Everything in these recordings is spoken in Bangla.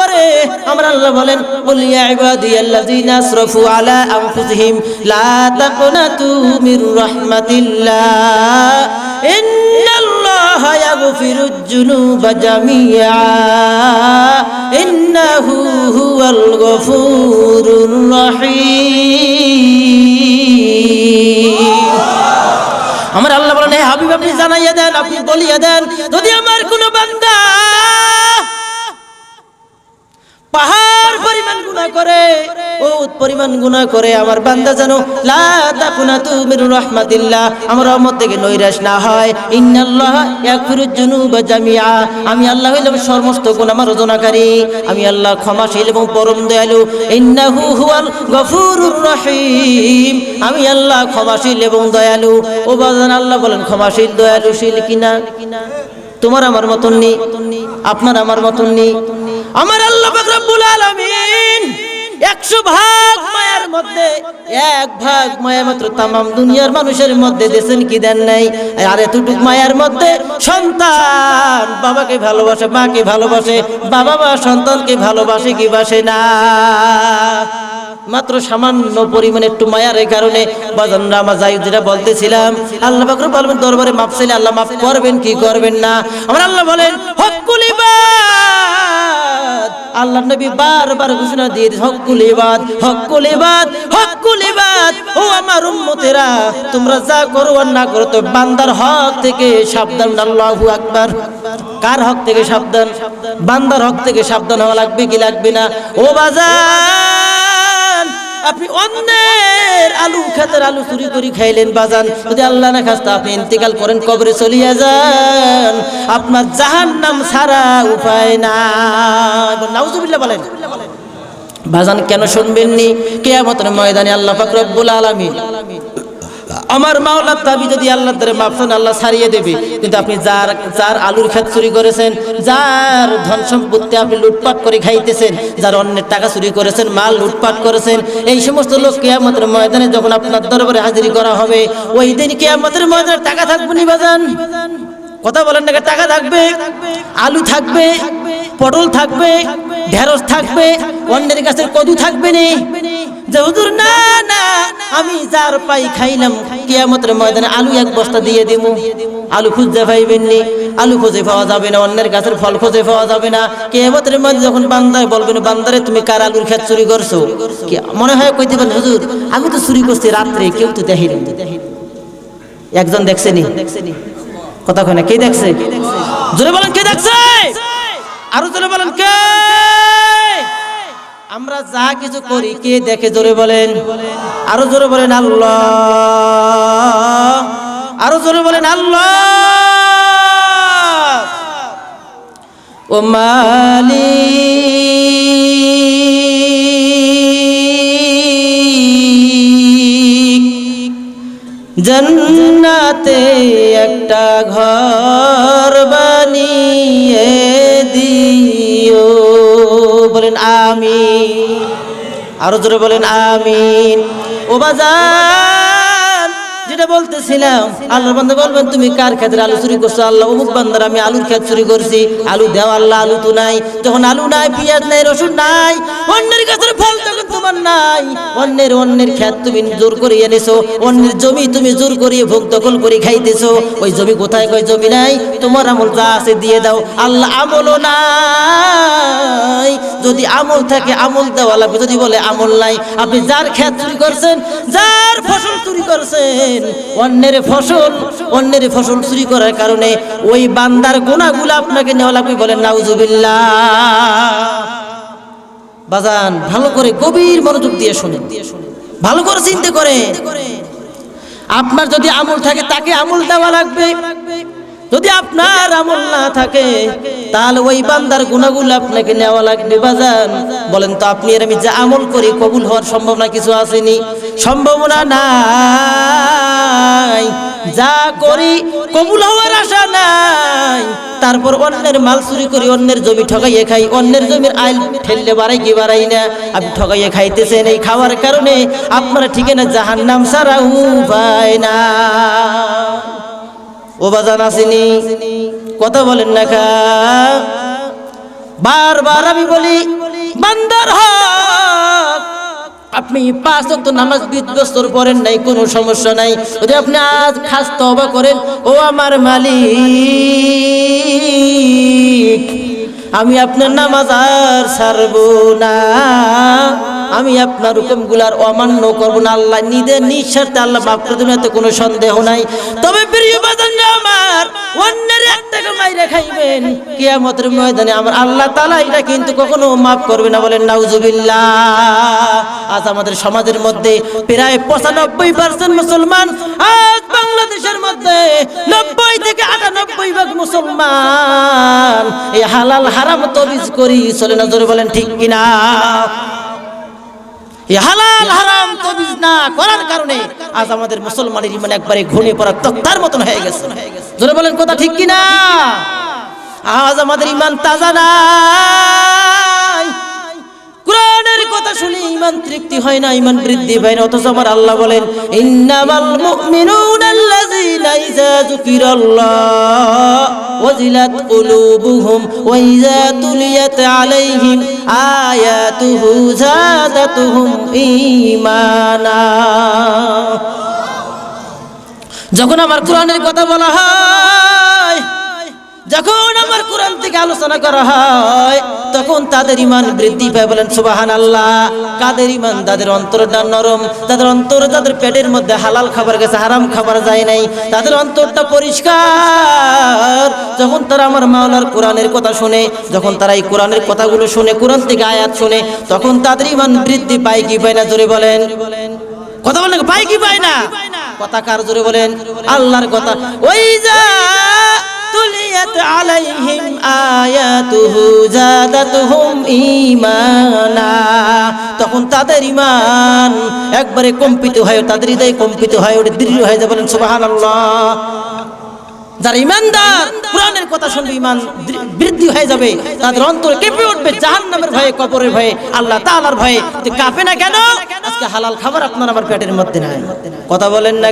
পারে আমরা আল্লাহ বলেন বলিয়া ইবাদি আল্লাযিনা আসরাফু আলা আনফুসিহিম, লা তাকনাতু মির রাহমাতিল্লাহ। ইন্নাল্লাহ ইয়াগফিরুজ জুনুবা জামিয়া ইন্নাহু হুয়াল গফুরুর রাহিম। আমার আল্লাহ বলেন, হে হাবিব, আপনি জানাইয়া দেন, আপনি বলিয়া দেন, যদি আমার কোনো বান্দা পাহাড় পরিমাণ গুনাহ করে ও পরিমাণ গুনাহ করে, আমার বান্দা জানো লা তাকুনা তুমির রাহমাতিল্লাহ, আমার রহমত থেকে নৈরাশ না হয়। ইন্নাল্লাহ ইয়াগফিরুজ যুনুবা জামিয়া আমি আল্লাহ হইলাম সমস্ত গুনাহ মার্জনাকারী আমি আল্লাহ ক্ষমাশীল এবং পরম দয়ালু, ইন্নাহু হুয়াল গফুরুর রহিম, আমি আল্লাহ ক্ষমাশীল এবং দয়ালু। ও বাজান আল্লাহ বলেন, ক্ষমাশীল, দয়ালুশীল কিনা? তোমার আমার মতন নেই, আপনার আমার মতন নেই। আমার আল্লাহ রব্বুল আলামিন একশো ভাগ মায়ার মধ্যে, এক ভাগ মায়া মাত্র তামাম দুনিয়ার মানুষের মধ্যে দেশেন কি দেন নাই? আর এতটুক মায়ার মধ্যে সন্তান বাবাকে ভালোবাসে, মাকে ভালোবাসে, বাবা মা সন্তানকে ভালোবাসে কি বাসে না? মাত্র সামান্য পরিমাণে একটু মায়ার এই কারণে বাজানরা আমার যাই যেটা বলতেছিলাম, আল্লাহ বাকর বলবেন দরবারে মাপ চাইলে আল্লাহ মাফ করবেন, কি করবেন না? আমার আল্লাহ বলেন হকুল আল্লাহ নবী বারবার ঘোষণা দিয়ে হকুল ইবাদ হকুল ও আমার উম্মতেরা, তোমরা যা করো আর না করো তো বান্দার হক থেকে সাবধান, আল্লাহু আকবার। কার হক থেকে সাবধান? বান্দার হক থেকে সাবধান হওয়া লাগবে কি লাগবে না? ও বাজান! আপনি অন্যের আলু খেতের আলু চুরি করে খাইলেন বাজান। যদি আল্লাহ না খাস্তা, আপনি ইন্তেকাল করেন, কবরে চলিয়া যান। আপনার জাহান নাম সারা উপায় না নাউজুবিল্লাহ বলেন। বাজান কেন শুনবেননি? কেয়ামতের ময়দানে আল্লাহ পাক আলমী আমার মাওলার দাবি যদি আল্লাহ দ্বারা মাপসান আল্লাহ ছাড়িয়ে দেবে। কিন্তু আপনি যার যার আলুর ক্ষেত চুরি করেছেন, যার ধন সম্পত্তি আপনি লুটপাট করে খাইতেছেন, যার অন্যের টাকা চুরি করেছেন, মাল লুটপাট করেছেন, এই সমস্ত লোক কেয়ামতের ময়দানে যখন আপনার দরবারে হাজিরি করা হবে, ওই দিন কেয়ামতের ময়দানে টাকা থাকবে নি বাজান? কথা বলেন না টাকা থাকবে, আলু থাকবে, পটল থাকবে, ঢেঁড়স থাকবে, অন্যের গাছের কদু থাকবে নি? না না, আমি যার পাই খাইলাম কিয়ামতের ময়দানে আলু এক বস্তা দিয়ে দিমু। আলু খুঁজতে পাইবেন নি আলু খুঁজে পাওয়া যাবে না, অন্যের গাছের ফল খুঁজে পাওয়া যাবে না। কিয়ামতের মধ্যে যখন বান্দায় বলবেন, বান্দারে, তুমি কার আলুর ক্ষেত চুরি করছ? মনে হয় কইতে পারেন, হুজুর, আমি তো চুরি করছি রাত্রে, কেউ তো দেখিনি। একজন দেখছেনি কথা কয় না, কে দেখছে? জোরে বলেন, কে দেখছে? আরও জোরে বলেন, কে? আমরা যা কিছু করি, কে দেখে জোরে বলেন? আরও জোরে বলেন, আল্লাহ। জোরে বলেন, আল্লাহ! ও মালিক, জন্নাতে একটা ঘর বানিয়ে দিও। বলেন, আমিন। আরও জোরে বলেন, আমিন। ও বাজান যেটা বলতেছিলাম, আল্লাহর বান্দা বলবেন, তুমি কার ক্ষেত্রে আলু চুরি করছ? আল্লাহ, অমুক বান্দার আমি আলুর ক্ষেত চুরি করছি। আলু দেও আল্লাহ, আলু তো নাই। যখন আলু নাই, পেঁয়াজ নাই, রসুন নাই, অন্যের কাছের ফল যখন তোমার নাই। অন্যের অন্যের ক্ষেত তুমি জোর করে এনেছো, অন্যের জমি তুমি জোর করিয়ে ভোগ দখল করে খাইতেছো। ওই জমি কোথায়, কয় জমি নাই? তোমার আমল যা আছে দিয়ে দাও। আল্লাহ, আমলও নাই। যদি আমল থাকে, আমল দেওয়া লাগবে যদি বলে আমল নাই, আপনি যার ক্ষেত চুরি করছেন, যার ফসল চুরি করছেন অন্যের ফসল অন্যের ফসল চুরি করার কারণে ওই বান্দার গুণাগুলো আপনাকে নেওয়া লাগবে বলেন, নাউজুবিল্লাহ। বাজান, ভালো করে গভীর মনোযোগ দিয়ে শুনে ভালো করে চিন্তা করে আপনার যদি আমল থাকে, তাকে আমল দেওয়া লাগবে। যদি আপনার আমল না থাকে, তাহলে ওই বান্দার গুণাগুলো আপনাকে নেওয়া লাগবে, বাজান। বলেন তো, আপনি আর আমি যা আমল করি, কবুল হওয়ার সম্ভাবনা কিছু আসেনি? সম্ভাবনা নাই। যা করি, কবুল হওয়ার আশা নাই। তারপর অন্যের মাল চুরি করি, অন্যের জমি ঠকাইয়ে খাই, অন্যের জমির আইল ঠেললে বাড়াই কি বাড়াই না? আপনি ঠকাইয়ে খাইতেছেন এই খাওয়ার কারণে, আপনারা ঠিক না জাহান নাম সারা উপায় না। ও বাজান আসেনি। কথা বলেন না খা বারবার আমি বলি, বান্দার হক। আপনি পাঁচ ওয়াক্ত নামাজ বিধ্বস্তর পড়েন নাই, কোনো সমস্যা নাই। যদি আপনি আজ খাস তবা করেন, ও আমার মালিক, আমি আপনার নামাজ আর ছাড়বো না। আমি আপনার হুকুমগুলার অমান্য করব না। আল্লাহ নিজের নিঃস্বার্থে আল্লাহ মাফ করে দেবেন কোনো সন্দেহ নাই। তবে প্রিয় বাজানরা আমার, অন্যের এক টাকা মাইরে খাইবেন। কিয়ামতের ময়দানে আমার আল্লাহ তালা এটা কিন্তু কখনো মাফ করবে না বলেন, নাউজুবিল্লাহ। আজ আমাদের সমাজের মধ্যে প্রায় পঁচানব্বই পার্সেন্ট মুসলমান, আজ বাংলাদেশের মধ্যে নব্বই থেকে আটানব্বই ভাগ মুসলমান। এই হালাল হারাম তবিজ করি, চলে না বলেন ঠিক কিনা? হালাল, হারাম তবিজ না করার কারণে আজ আমাদের মুসলমানের ইমান একবারে ঘুরে পড়া তক্তার মতন হয়ে গেছে। জোরে বলেন, কথা ঠিক কিনা? আজ আমাদের ইমান তাজা নাই। কোরআনের কথা শুনে ইমান তৃপ্তি হয় না ইমান বৃদ্ধি পায় না, অথচ আমার আল্লাহ বলেন, ইন্নামাল মুমিনুনা আল্লাযীনা ইযা যুকিরাল্লাহ ওয়াজিলাত কুলুবুহুম ওয়া ইযা তুলিয়াত আলাইহিম আয়াতুহু যাদাতুহুম ঈমানা। যখন আমার কোরআনের কথা বলা হয় যখন আমার কোরআন থেকে আলোচনা করা হয়, তখন তাদের ইমান বৃদ্ধি পায়। বলেন সুবাহান আল্লাহ কাদের ইমান তাদের অন্তরটা নরম। তাদের অন্তর তাদের পেটের মধ্যে হালাল খাবার গেছে, হারাম খাবার যায় নাই। তাদের অন্তরটা পরিষ্কার। যখন তারা আমার মাওলার কোরআনের কথা শুনে, যখন তারা এই কোরআনের কথাগুলো শুনে, কোরআন থেকে আয়াত শুনে, তখন তাদের ইমান বৃদ্ধি পায় কি পায় না? জোরে বলেন। কথা বলেন পায় কি পায় না? কথা কার জোরে বলেন? আল্লাহর কথা। ওই যা তুলিয়াত আলাইহিম আয়াতুহু জাদাতুহুম ঈমানা। তখন তাদের ঈমান একবারে কম্পিত হয়, তাদের হৃদয় কম্পিত হয়, ওটা দৃঢ় হয়ে যাবেন সুবহানাল্লাহ। যারা ইমানদার কোরআনের কথা শুনবে, ইমান বৃদ্ধি হয়ে যাবে, তাদের অন্তর কেঁপে উঠবে, জাহান্নামের ভয়ে, কবরের ভয়ে, আল্লাহ তাআলার ভয়ে। যে কাঁপে না কেন? আজকে হালাল খাবার আপনার আমার পেটের মধ্যে নাই। কথা বলেন না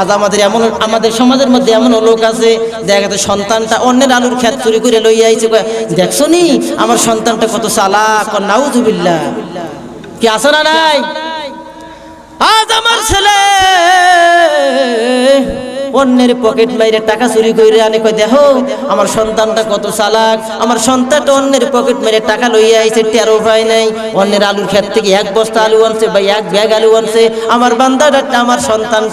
আজ আমাদের এমন, আমাদের সমাজের মধ্যে এমন লোক আছে, দেখা সন্তানটা অন্যের আলুর খেত চুরি করে লইয়া আইছে। দেখছ নি, আমার সন্তানটা কত চালাক নাউজুবিল্লাহ। কি আছে না নাই? আজ আমার ছেলে অন্যের পকেট মাইরে টাকা চুরি করে আনে কই দেখো, আমার সন্তানটা কত চালাক, আমার সন্তানটা অন্যের পকেট মেরে টাকা লইয়া আইছে টেরো পায় নাই। অন্যের আলুর ক্ষেত থেকে এক বস্তা আলু আনছে বা এক ব্যাগ আলু আনছে, আমার বান্দাটা, আমার সন্তান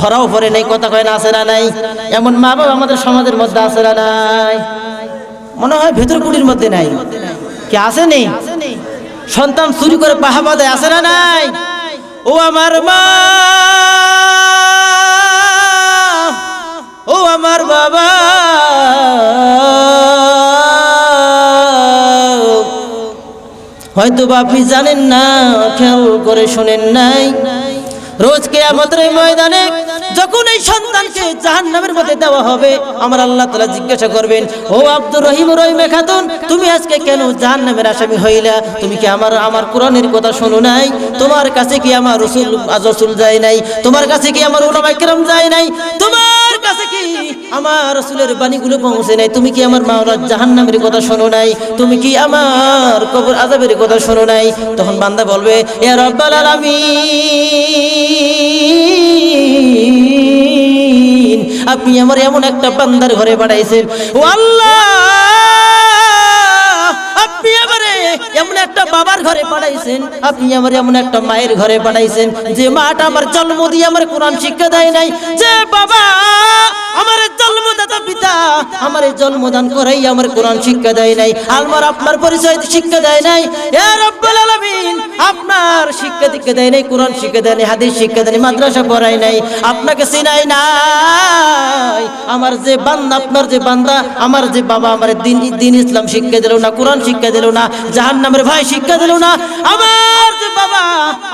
ধরাও পড়ে নাই, কথা কয় না, আছে না নাই? এমন মা বাবা আমাদের সমাজের মধ্যে আছে না নাই? মনে হয় ভেতর কুড়ির মধ্যে নাই। কি আছে নেই? সন্তান চুরি করে পাহাবা দেয় আছে না নাই? ও আমার মা! ও আমার বাবা। হয়তো বা আপনি জানেন না, খেয়াল করে শোনেন নাই। রোজ কে আমাদের এই ময়দানে যখন এই সন্তানকে জাহান নামের মধ্যে দেওয়া হবে, আমার আল্লাহ তালা জিজ্ঞাসা করবেন, ও আব্দুর রহিম রহিমে খাতুন, তুমি আজকে কেন জাহান নামের আসামি হইলা? তুমি কি আমার আমার কোরআনের কথা শোনো নাই? তোমার কাছে কি আমার রসুল, আজ রসুল যায় নাই? তোমার কাছে কি আমার ওলামাই কেরাম যায় নাই? তোমার আমার পৌঁছে নাই। তুমি কি আমার জাহান্নামের কথা শোনো নাই? তুমি কি আমার কবর আজাবের কথা শোনো নাই? তখন বান্দা বলবে, এ আপনি আমার এমন একটা বান্দার ঘরে পাঠাইছেন। ও আল্লাহ বাবার ঘরে পাঠাইছেন, আপনি আমার এমন একটা মায়ের ঘরে পাঠাইছেন, যে মাটা আমার জন্ম দিয়ে আমার কোরআন শিক্ষা দেয় নাই, যে বাবা, আমার জন্মদাতা পিতা, আমার জন্মদান করাই আমার কোরআন শিক্ষা দেয় নাই, আলমার আপনার পরিচয় শিক্ষা দেয় নাই। রব্বুল আলামিন, আপনার শিক্ষা দীক্ষা দেয় নাই, কোরআন শিক্ষা দেয় নাই, হাদিস শিক্ষা দেয় মাদ্রাসা পড়ায় নাই, আপনাকে চিনাই নাই। আমার যে বান্দা, আপনার যে বান্দা, আমার যে বাবা, আমার দিন দিন ইসলাম শিক্ষা দিল না, কোরআন শিক্ষা দিল না জাহান নামের ভাই শিক্ষা দিল না, আমার যে বাবা,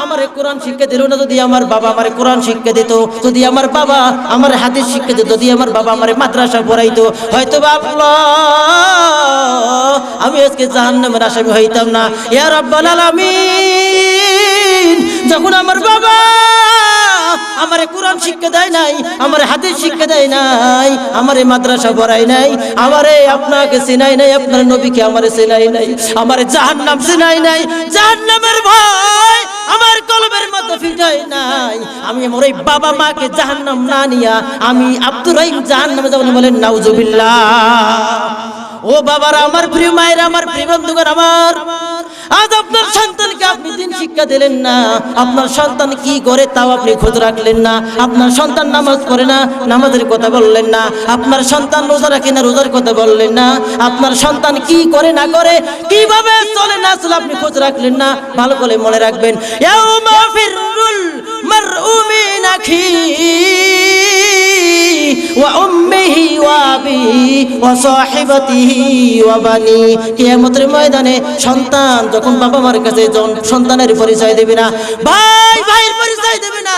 আমার কোরআন শিক্ষা দিল না, যদি আমার বাবা আমার কোরআন শিক্ষা দিত, যদি আমার বাবা আমার হাদিস শিক্ষা দিত, যদি আমার বাবা আমার মাদ্রাসা পড়াইতো। হয়তো আল্লাহ, আমি আজকে জাহান নামের আসামি হইতাম না। ইয়া রাব্বাল দিন যখন আমার বাবা আমারে কোরআন শিক্ষা দেয় নাই, আমারে হাদিস শিক্ষা দেয় নাই, আমারে মাদ্রাসা পড়াই নাই, আমারে আপনাকে চিনাই নাই, আপনার নবীকে আমারে চিনাই নাই, আমারে জাহান্নাম চিনাই নাই, জাহান্নামের ভয় আমার কলবের মধ্যে বিজয় নাই। আমি আমার ওই বাবা মাকে জাহান্নাম না নিয়া আমি আব্দুর রহিম জাহান্নামে যাবেন বলেন, নাউজুবিল্লাহ। ও বাবার, আমার প্রিয় মায়ের, আমার প্রিয় বন্ধুগণ, আমার আজ আপনার সন্তানকে আপনি দিন শিক্ষা দিলেন না। আপনার সন্তান কি করে তাও আপনি খোঁজ রাখলেন না। আপনার সন্তান নামাজ পড়ে না, নামাজের কথা বললেন না। আপনার সন্তান রোজা রাখে না, রোজার কথা বললেন না। আপনার সন্তান কি করে না করে, কীভাবে চলে না চলে আপনি খোঁজ রাখলেন না। ভালো করে মনে রাখবেন। ইয়াউমা ওয়া উম্মিহি ওয়া আবিহি ওয়া সাহিবাতিহি ওয়া বানি। কিয়ামতের ময়দানে সন্তান যখন বাবা মার কাছে সন্তানের পরিচয় দেবে না, ভাই, ভাইয়ের পরিচয় দেবে না,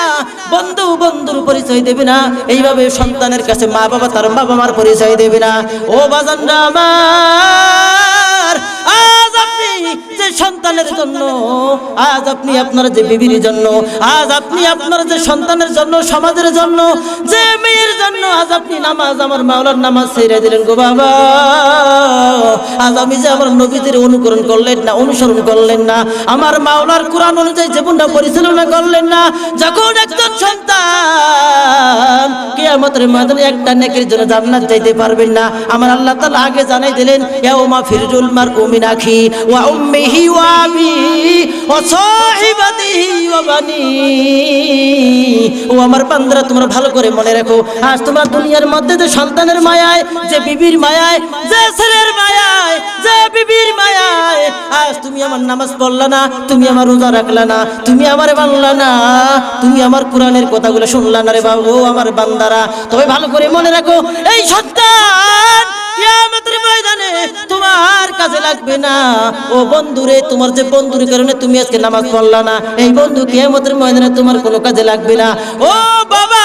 বন্ধু, বন্ধুর পরিচয় দেবে না, এইভাবে সন্তানের কাছে মা বাবা তার বাবা মার পরিচয় দেবে না। ও বাজান আমার সন্তানের জন্য। আজ আপনি আপনার যে বিবির জন্য, আজ আপনি আপনার যে সন্তানের জন্য, সমাজের জন্য, যে মেয়ের জন্য আজ আপনি নামাজ, আমার মাওলার নামাজ ছেড়ে দিলেন গো বাবা। আজ আমি যে আমার নবীদের অনুকরণ করলেন না, অনুসরণ করলেন না, আমার মাওলার কোরআন অনুযায়ী জীবনটা পরিচালনা করলেন না, যখন একজন সন্তান কিয়ামতের ময়দানে একটা নেকের জন্য জান্নাত যাইতে পারবেন না, আমার আল্লাহ তাআলা আগে জানাই দিলেন, ইয়াউমা ফিরজুল মারউ মিন আখি ওয়া উম্মিহি ওয়া আবিহি ওয়া সাহিবাতিহি ওয়া বানি। ও আমার ভালো করে মনে রাখো, আজ দুনিয়ার মধ্যে যে সন্তানের মায়ায়, যে বিবির মায়ায়, যে ছেলের মায়ায়, যে বিবির মায়ায়, আজ তুমি আমার নামাজ পড়লা না, তুমি আমার রোজা রাখলা না, তুমি আমার মানলা না, তুমি আমার কোরআনের কথাগুলো শুনলা না রে বাবু, আমার বান্দারা। তবে ভালো করে মনে রাখো, এই সন্তান তোমার কাজে লাগবে না। ও বন্ধুরে, তোমার যে বন্ধুর কারণে তুমি আজকে নামাজ পড়লা না, এই বন্ধু কেমতের ময়দানে তোমার কোনো কাজে লাগবে না। ও বাবা!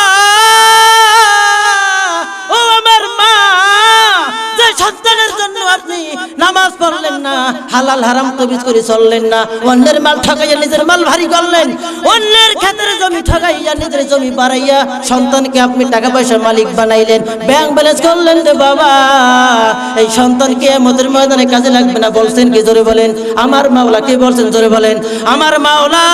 হালাল হারাম তবিজ করে চললেন না। অন্যের মাল ঠকাইয়া নিজের মাল ভারী করলেন। অন্যের ক্ষেতের জমি ঠকাইয়া নিজের জমি বাড়াইয়া সন্তানকে আপনি টাকা পয়সার মালিক বানাইলেন। ব্যাংক ব্যালেন্স করলেন রে বাবা, এই সন্তানকে আমাদের ময়দানে কাজে লাগবে না বলছেন কি? জোরে বলেন। আমার মাওলা কে বলছেন? জোরে বলেন। আমার মাওলা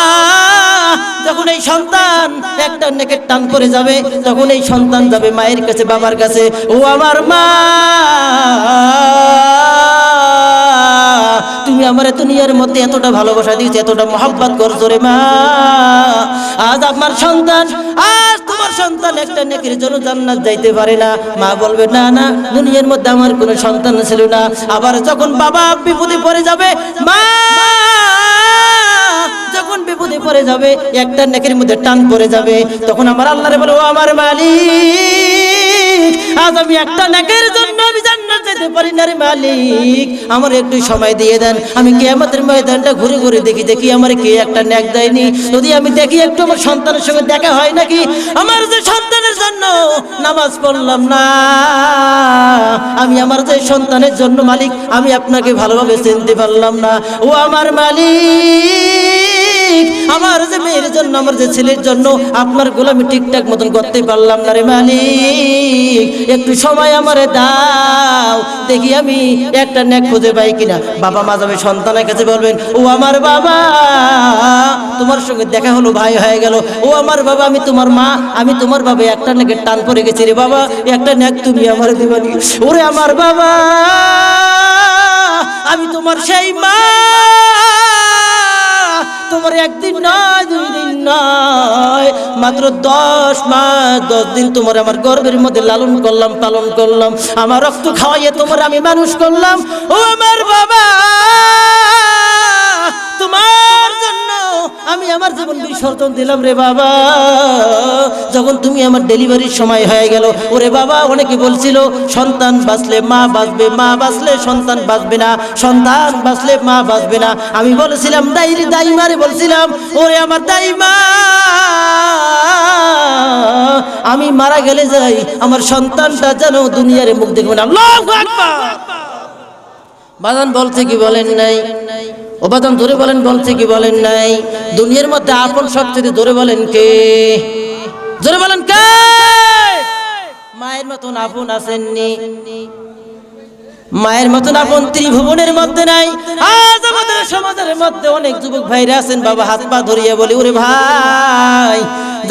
যখন এই সন্তান একটা নেকের টান করে যাবে তখন এই সন্তান যাবে মায়ের কাছে, বাবার কাছে, ও আমার মা, তুমি আমার দুনিয়ার মধ্যে এতটা ভালোবাসা দিয়েছ, এতটা মহব্বত করছ রে মা। আজ আমার সন্তান, আজ তোমার সন্তান একটা নেকের জন্য জান্নাত যাইতে পারে না। মা বলবে, না না, দুনিয়ার মধ্যে আমার কোনো সন্তান ছিল না। আবার যখন বাবা বিপদে পড়ে যাবে, মা বিপদে পড়ে যাবে, একটা নেকের মধ্যে টান পড়ে যাবে। তখন আমার আল্লাহরে বলে, ও আমার মালিক, আজ আমি একটা নেকের জন্য আমি জান্নাত যেতে পারি না রে মালিক। আমার একটু সময় দিয়ে দেন, আমি কিয়ামতের ময়দানটা ঘুরে ঘুরে দেখি দেখি আমার কে একটা নেক দেয়নি। যদি আমি দেখি একটু আমার সন্তানের সঙ্গে দেখা হয় নাকি, আমার যে সন্তানের জন্য নামাজ পড়লাম না, আমি আমার যে সন্তানের জন্য মালিক, আমি আপনাকে ভালোভাবে চিনতে পারলাম না। ও আমার মালিক আমার যে মেয়ের জন্য, আমার যে ছেলের জন্য, আপনার গোলামি ঠিকঠাক মতন করতে পারলাম না রে মালিক। একটু সময় আমারে দাও। দেখি আমি একটা ন্যাক খুঁজে পাই কিনা। বাবা মা যাবে সন্তানের কাছে বলবেন, ও আমার বাবা, তোমার সঙ্গে দেখা হলো, ভাই হয়ে গেল। ও আমার বাবা, আমি তোমার মা, আমি তোমার বাবা, একটা ন্যাকের টান পড়ে গেছি রে বাবা, একটা ন্যাক তুমি আমার দিবানি। ওরে আমার বাবা, আমি তোমার সেই মা। তোমার একদিন নয়, দুই দিন নয়। মাত্র দশ মাস, দশ দিন তোমার আমার গর্বের মধ্যে লালন করলাম, পালন করলাম। আমার রক্ত খাওয়াইয়ে তোমার আমি মানুষ করলাম। ও আমার বাবা! আমি আমার জীবন বিসর্জন দিলাম রে বাবা। যখন তুমি আমার ডেলিভারির সময় হয়ে গেল, ওরে বাবা, অনেকে বলছিল, সন্তান বাঁচলে মা বাঁচবে, মা বাঁচলে সন্তান বাঁচবে না, সন্তান বাঁচলে মা বাঁচবে না। আমি বলেছিলাম দাইরি দাইমারে, বলছিলাম, ওরে আমার দাইমা, আমি মারা গেলে যাই, আমার সন্তানটা যেন দুনিয়ারে মুখ দেখবে না বাজান বলছে কি বলেন নাই? ও ধরে বলেন বলছে কি বলেন নাই। দুনিয়ার মধ্যে আপন সবচেয়ে ধরে বলেন কে? ধরে বলেন কে? মায়ের মতন আপন আসেননি মায়ের মতন আপন ত্রিভুবনের মধ্যে নাই। আজ আমাদের সমাজের মধ্যে অনেক যুবক ভাইরা আছেন, বাবা হাত পা ধরিয়া বলি, ওরে ভাই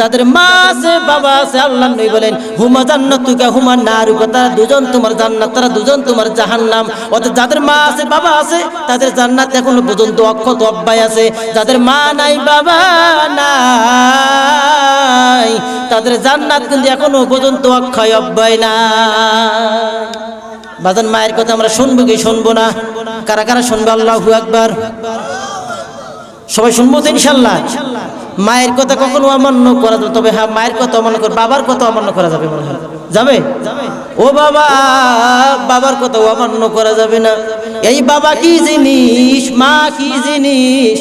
যাদের মা আছে, বাবা আছে, আল্লাহ নই বলেন, হুমা জান্নাতুকা, হুমা নারুকা, তারা দুজন তোমার জান্নাত, তারা দুজন তোমার জাহান্নাম। অর্থাৎ যাদের মা আছে, বাবা আছে, তাদের জান্নাত এখনও পর্যন্ত অক্ষত অব্যায় আছে। যাদের মা নাই, বাবা নাই, তাদের জান্নাত কিন্তু এখনও পর্যন্ত অক্ষয় অব্যয় না। বাজান, মায়ের কথা আমরা শুনব কি শুনব না? কারা কারা শুনব? আল্লাহু আকবার। সবাই শুনব তো ইনশাল্লাহ? মায়ের কথা কখনো অমান্য করা যাবে তবে হ্যাঁ মায়ের কথা অমান্য করে, বাবার কথা অমান্য করা যাবে মনে হয়। যাবে? ও বাবা, বাবার কথা অমান্য করা যাবে না। এই বাবা কি জিনিস, মা কি জিনিস,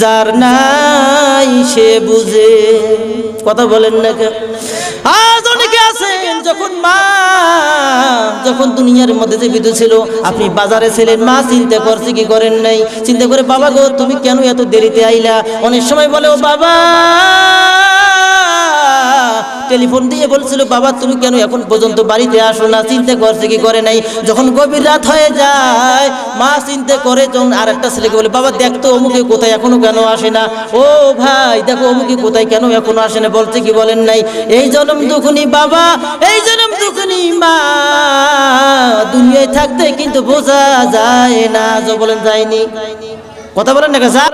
যার নাই সে বুঝে। কথা বলেন না কে আজ অনেকে আছেন, যখন মা, যখন দুনিয়ার মধ্যে যে জীবিত ছিল, আপনি বাজারে ছিলেন, মা চিন্তা করছে কি করেন নাই? চিন্তা করে, বাবা গো, তুমি কেন এত দেরিতে আইলা? অনেক সময় বলে, ও বাবা টেলিফোন দিয়ে বলছিল, বাবা, তুমি কেন এখন পর্যন্ত বাড়িতে আসো না? চিন্তা করছে কি করে নাই? যখন গভীর রাত হয়ে যায়, মা চিন্তা করে যখন আর একটা ছেলেকে বলে, বাবা দেখতো অমুকে কোথায় এখনও কেন আসে না? ও ভাই, দেখো, অমুকে কোথায় কেন এখনও আসে না? বলছে কি বলেন নাই? এই জনম দুখুনি, বাবা, এই জনম দুখুনি, মা। দুনিয়ায় থাকতে কিন্তু বোঝা যায় না যা বলেন যায়নি। কথা বলেন না স্যার